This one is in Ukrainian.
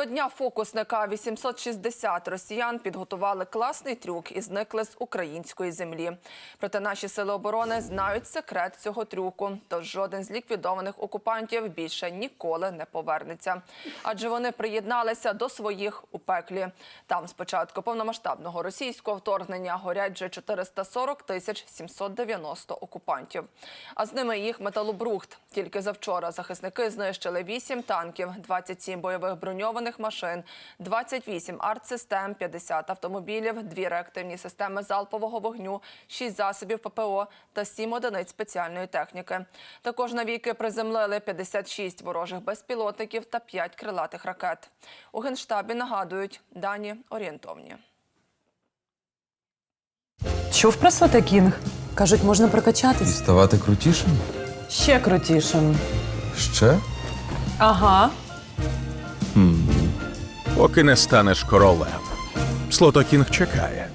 До дня фокусника 860 росіян підготували класний трюк і зникли з української землі. Проте наші сили оборони знають секрет цього трюку. Тож жоден з ліквідованих окупантів більше ніколи не повернеться. Адже вони приєдналися до своїх у пеклі. Там з початку повномасштабного російського вторгнення горять вже 440 тисяч 790 окупантів. А з ними їх металобрухт. Тільки завчора захисники знищили 8 танків, 27 бойових броньованих машин, 28 артсистем, 50 автомобілів, 2 реактивні системи залпового вогню, 6 засобів ППО та 7 одиниць спеціальної техніки. Також навіки приземлили 56 ворожих безпілотників та 5 крилатих ракет. У генштабі нагадують дані орієнтовні. Чув про Сватакінг? Кажуть, можна прокачатись. Ставати крутішим? Ще крутішим. Ще? Ага. Поки не станеш королем. Слотокінг чекає.